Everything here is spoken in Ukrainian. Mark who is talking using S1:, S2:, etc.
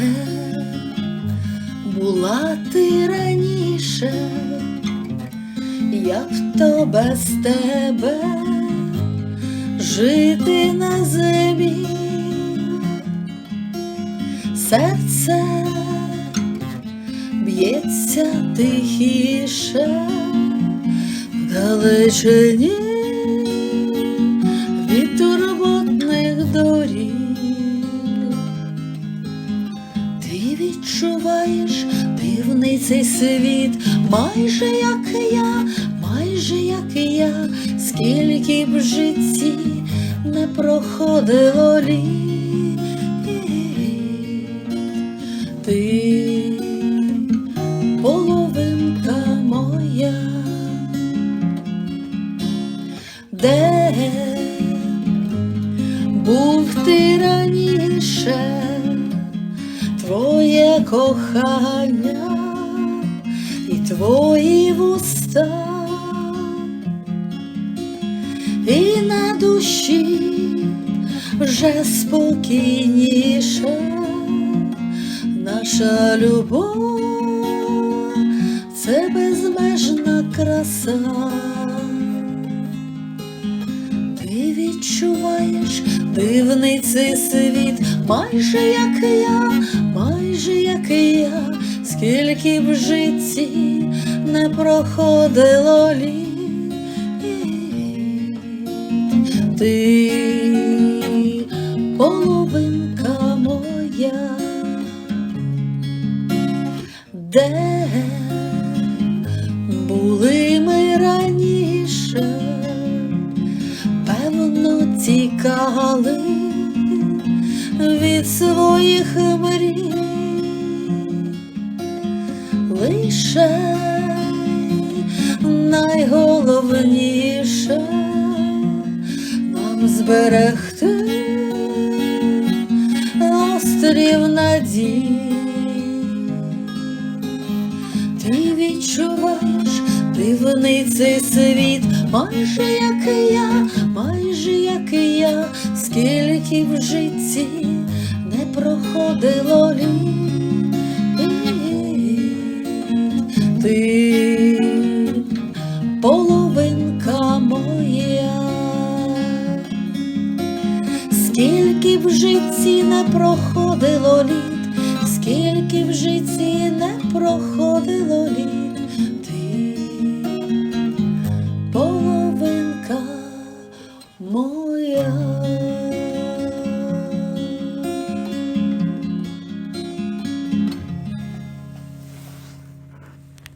S1: мене була ти раніше, я б то без тебе жити на землі, серце б'ється тихіше, в далечині. Цей світ, майже як я, майже як я, скільки б в житті не проходило літ. Ти половинка моя, де був ти раніше, твоє кохання твої вуста, і на душі вже спокійніше наша любов. Це безмежна краса. Ти відчуваєш дивний цей світ, майже як я, майже як я, скільки б житті не проходило літ. Ти половинка моя, де були ми раніше, певно, тікали від своїх мрій, лише найголовніше нам зберегти острів надій. Ти відчуваєш дивний цей світ, майже як я, майже як я, скільки в житті не проходило літ. Ти половинка моя, скільки в житті не проходило літ, скільки в житті не проходило